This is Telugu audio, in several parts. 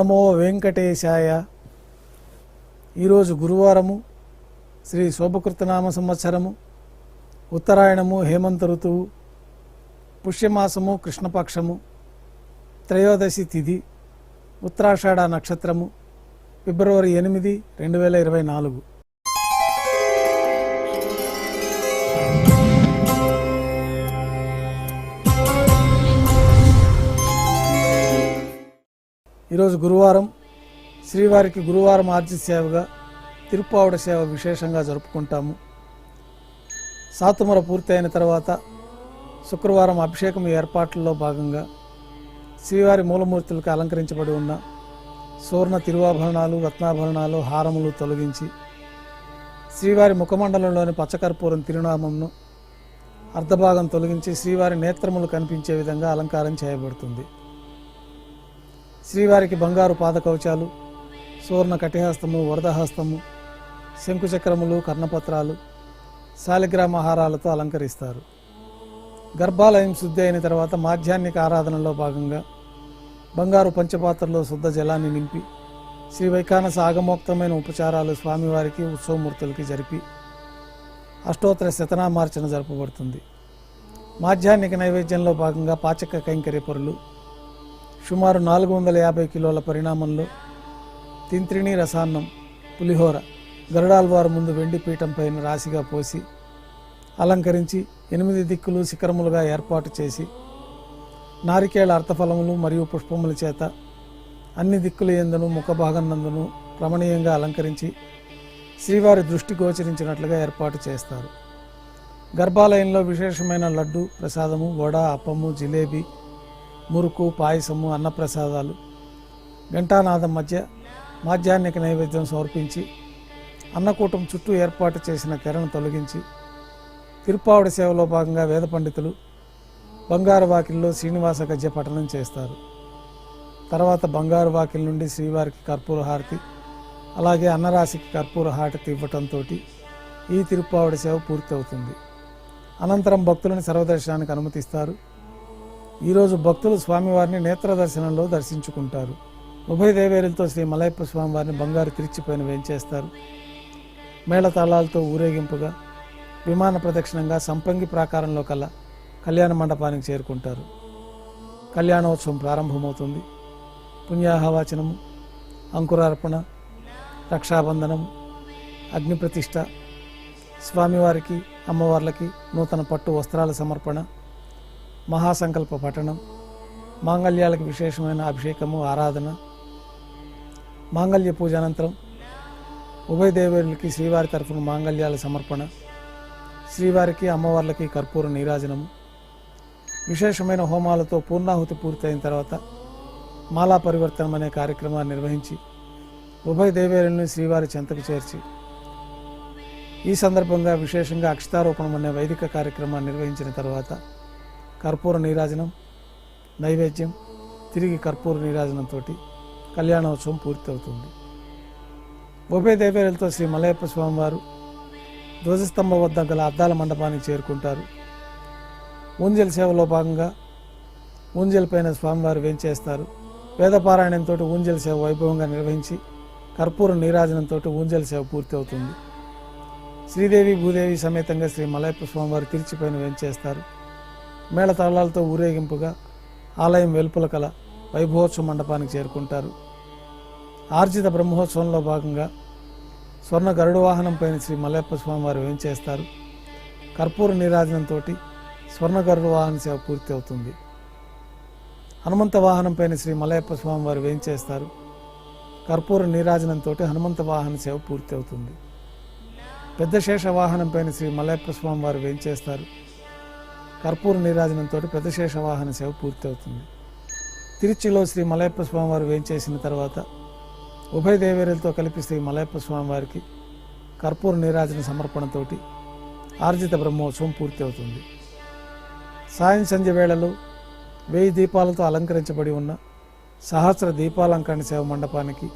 నమో వెంకటేశాయ. ఈరోజు గురువారము శ్రీ శోభకృతనామ సంవత్సరము ఉత్తరాయణము హేమంత ఋతువు పుష్యమాసము కృష్ణపక్షము త్రయోదశి తిథి ఉత్తరాషాఢ నక్షత్రము ఫిబ్రవరి ఎనిమిది రెండు వేల ఇరవై నాలుగు. ఈరోజు గురువారం శ్రీవారికి గురువారం ఆర్జి సేవగా తిరుప్పావుడ సేవ విశేషంగా జరుపుకుంటాము. సాతుమర పూర్తయిన తర్వాత శుక్రవారం అభిషేకం ఏర్పాట్లలో భాగంగా శ్రీవారి మూలమూర్తులకు అలంకరించబడి ఉన్న సువర్ణ తిరువాభరణాలు రత్నాభరణాలు హారములు తొలగించి శ్రీవారి ముఖమండలంలోని పచ్చకర్పూరం తిరునామంను అర్ధభాగం తొలగించి శ్రీవారి నేత్రములు కనిపించే విధంగా అలంకారం చేయబడుతుంది. శ్రీవారికి బంగారు పాదకవచాలు సువర్ణ కటిహస్తము వరదహస్తము శంకుచక్రములు కర్ణపత్రాలు శాలిగ్రామహారాలతో అలంకరిస్తారు. గర్భాలయం శుద్ధి అయిన తర్వాత మాధ్యాన్నిక ఆరాధనలో భాగంగా బంగారు పంచపాత్రలో శుద్ధ జలాన్ని నింపి శ్రీ వైఖానస ఆగమోక్తమైన ఉపచారాలు స్వామివారికి ఉత్సవమూర్తులకి జరిపి అష్టోత్తర శతనామార్చన జరపబడుతుంది. మాధ్యాన్నిక నైవేద్యంలో భాగంగా పాచక కైంకర్య పరులు సుమారు నాలుగు వందల యాభై కిలోల పరిణామంలో తింత్రిణి రసాన్నం పులిహోర గరుడాల్వారు ముందు వెండి పీఠం పైన రాశిగా పోసి అలంకరించి ఎనిమిది దిక్కులు శిఖరములుగా ఏర్పాటు చేసి నారికేళ అర్థఫలములు మరియు పుష్పముల చేత అన్ని దిక్కుల ఎందును ముఖభాగం నందును రమణీయంగా అలంకరించి శ్రీవారి దృష్టి గోచరించినట్లుగా ఏర్పాటు చేస్తారు. గర్భాలయంలో విశేషమైన లడ్డు ప్రసాదము వడ అప్పము జిలేబీ మురుకు పాయసము అన్నప్రసాదాలు ఘంటానాదం మధ్య మాధ్యాహ్నిక నైవేద్యం సమర్పించి అన్నకూటం చుట్టూ ఏర్పాటు చేసిన తెరను తొలగించి తిరుపావుడి సేవలో భాగంగా వేద పండితులు బంగారు వాకిల్లో శ్రీనివాస గజ్య పఠనం చేస్తారు. తర్వాత బంగారు వాకిల్ నుండి శ్రీవారికి కర్పూర హారతి అలాగే అన్నరాశికి కర్పూర హారతి ఇవ్వటంతో ఈ తిరుపావుడి సేవ పూర్తి అవుతుంది అనంతరం భక్తులను సర్వదర్శనానికి అనుమతిస్తారు. ఈరోజు భక్తులు స్వామివారిని నేత్ర దర్శనంలో దర్శించుకుంటారు. ఉభయ దేవేరులతో శ్రీ మలయప్ప స్వామివారిని బంగారు తిరిచిపోయిన వేంచేస్తారు మేళతాళాలతో ఊరేగింపుగా విమాన ప్రదక్షిణంగా సంపంగి ప్రాకారంలో కల్లా కళ్యాణ మండపానికి చేరుకుంటారు. కళ్యాణోత్సవం ప్రారంభమవుతుంది. పుణ్యాహవాచనము అంకురార్పణ రక్షాబంధనం అగ్నిప్రతిష్ట స్వామివారికి అమ్మవార్లకి నూతన పట్టు వస్త్రాల సమర్పణ మహాసంకల్ప పఠనం మాంగళ్యాలకు విశేషమైన అభిషేకము ఆరాధన మాంగళ్య పూజ అనంతరం ఉభయ దేవేరులకి శ్రీవారి తరఫున మాంగళ్యాల సమర్పణ శ్రీవారికి అమ్మవార్లకి కర్పూర నీరాజనము. విశేషమైన హోమాలతో పూర్ణాహుతి పూర్తయిన తర్వాత మాలా పరివర్తనం అనే కార్యక్రమాన్ని నిర్వహించి ఉభయ దేవేరుల్ని శ్రీవారి చెంతకు చేర్చి ఈ సందర్భంగా విశేషంగా అక్షతారోపణం అనే వైదిక కార్యక్రమాన్ని నిర్వహించిన తర్వాత కర్పూర నీరాజనం నైవేద్యం తిరిగి కర్పూర నీరాజనంతో కళ్యాణోత్సవం పూర్తవుతుంది. ఉభయ దేవేలతో శ్రీ మలయప్ప స్వామివారు ధ్వజస్తంభ వద్ద గల అద్దాల మండపానికి చేరుకుంటారు. ఊంజల్ సేవలో భాగంగా ఊంజల్ పైన స్వామివారు వేంచేస్తారు. వేదపారాయణంతో ఊంజల్ సేవ వైభవంగా నిర్వహించి కర్పూర నీరాజనంతో ఊంజల్ సేవ పూర్తి అవుతుంది శ్రీదేవి భూదేవి సమేతంగా శ్రీ మలయప్ప స్వామివారు తిరిచిపైన వేంచేస్తారు. మేళతాళాలతో ఊరేగింపుగా ఆలయం వెలుపల కల వైభవోత్సవ మండపానికి చేరుకుంటారు. ఆర్జిత బ్రహ్మోత్సవంలో భాగంగా స్వర్ణ గరుడ వాహనం పైన శ్రీ మలయప్ప స్వామివారు వేయించేస్తారు కర్పూర నీరాజనంతో స్వర్ణ గరుడు వాహన సేవ పూర్తి అవుతుంది. హనుమంత వాహనం పైన శ్రీ మలయప్ప స్వామివారు వేయించేస్తారు కర్పూర నీరాజనంతో హనుమంత వాహన సేవ పూర్తి అవుతుంది. పెద్ద శేష వాహనం పైన శ్రీ మలయప్ప స్వామివారు వేయించేస్తారు కర్పూర నీరాజనంతో ప్రతిశేష వాహన సేవ పూర్తి అవుతుంది తిరుచిలో శ్రీ మలయప్ప స్వామివారు వేంచేసిన తర్వాత ఉభయ దేవేరులతో కలిపి శ్రీ మలయప్ప స్వామివారికి కర్పూర నీరాజన సమర్పణతోటి ఆర్జిత బ్రహ్మోత్సవం పూర్తి అవుతుంది సాయం సంధ్య వేళలో వెయ్యి దీపాలతో అలంకరించబడి ఉన్న సహస్ర దీపాలంకరణ సేవ మండపానికి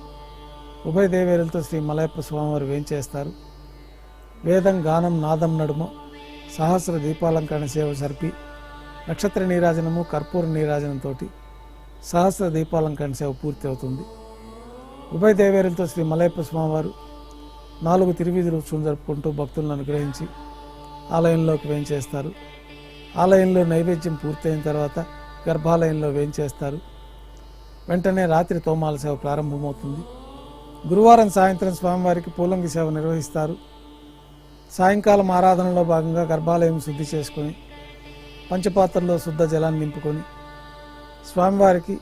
ఉభయ దేవేరులతో శ్రీ మలయప్ప స్వామివారు వేంచేస్తారు వేదం గానం నాదం నడుమ సహస్ర దీపాలంకరణ సేవ జరిపి నక్షత్ర నీరాజనము కర్పూర నీరాజనంతో సహస్ర దీపాలంకరణ సేవ పూర్తి అవుతుంది. ఉభయ దేవేరులతో శ్రీ మలయప్ప స్వామివారు నాలుగు తిరువీధులు ఉత్సవం జరుపుకుంటూ భక్తులను అనుగ్రహించి ఆలయంలోకి వేంచేస్తారు. ఆలయంలో నైవేద్యం పూర్తయిన తర్వాత గర్భాలయంలో వేయించేస్తారు వెంటనే రాత్రి తోమాల సేవ ప్రారంభమవుతుంది. గురువారం సాయంత్రం స్వామివారికి పూలంగి సేవ నిర్వహిస్తారు. సాయంకాలం ఆరాధనలో భాగంగా గర్భాలయం శుద్ధి చేసుకొని పంచపాత్రలో శుద్ధ జలాన్ని నింపుకొని స్వామివారికి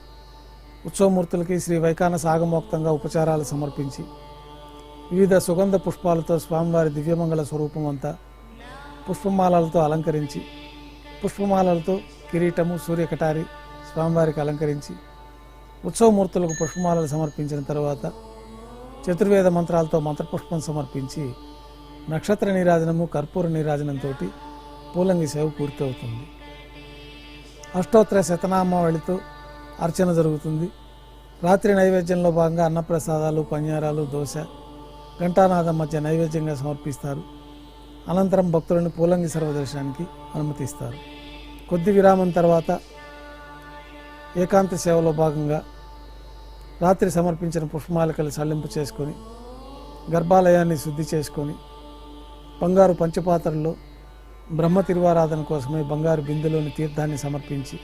ఉత్సవమూర్తులకి శ్రీ వైకాన సాగమోక్తంగా ఉపచారాలు సమర్పించి వివిధ సుగంధ పుష్పాలతో స్వామివారి దివ్యమంగళ స్వరూపం అంతా పుష్పమాలలతో అలంకరించి పుష్పమాలలతో కిరీటము సూర్యకటారి స్వామివారికి అలంకరించి ఉత్సవమూర్తులకు పుష్పమాలలు సమర్పించిన తర్వాత చతుర్వేద మంత్రాలతో మంత్రపుష్పం సమర్పించి నక్షత్ర నీరాజనము కర్పూర నీరాజనంతో పూలంగి సేవ పూర్తి అవుతుంది అష్టోత్తర శతనామావళితో అర్చన జరుగుతుంది. రాత్రి నైవేద్యంలో భాగంగా అన్నప్రసాదాలు పన్యారాలు దోశ ఘంటానాథం మధ్య నైవేద్యంగా సమర్పిస్తారు. అనంతరం భక్తులను పూలంగి సర్వదర్శనానికి అనుమతిస్తారు. కొద్ది విరామం తర్వాత ఏకాంత సేవలో భాగంగా రాత్రి సమర్పించిన పుష్పమాలికలు సల్లింపు చేసుకొని గర్భాలయాన్ని శుద్ధి చేసుకొని బంగారు పంచపాత్రల్లో బ్రహ్మ తిరువారాధన కోసమే బంగారు బిందెలోని తీర్థాన్ని సమర్పించి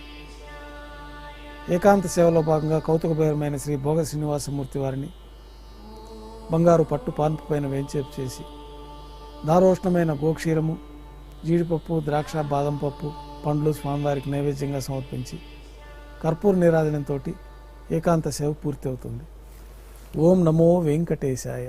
ఏకాంత సేవలో భాగంగా కౌతుకభైరమైన శ్రీ భోగ శ్రీనివాసమూర్తి వారిని బంగారు పట్టు పాన్పు పైన వేంచేపు చేసి దారోష్ణమైన గోక్షీరము జీడిపప్పు ద్రాక్ష బాదం పప్పు పండ్లు స్వామివారికి నైవేద్యంగా సమర్పించి కర్పూర నిరాజనంతో ఏకాంత సేవ పూర్తి అవుతుంది ఓం నమో వెంకటేశాయ.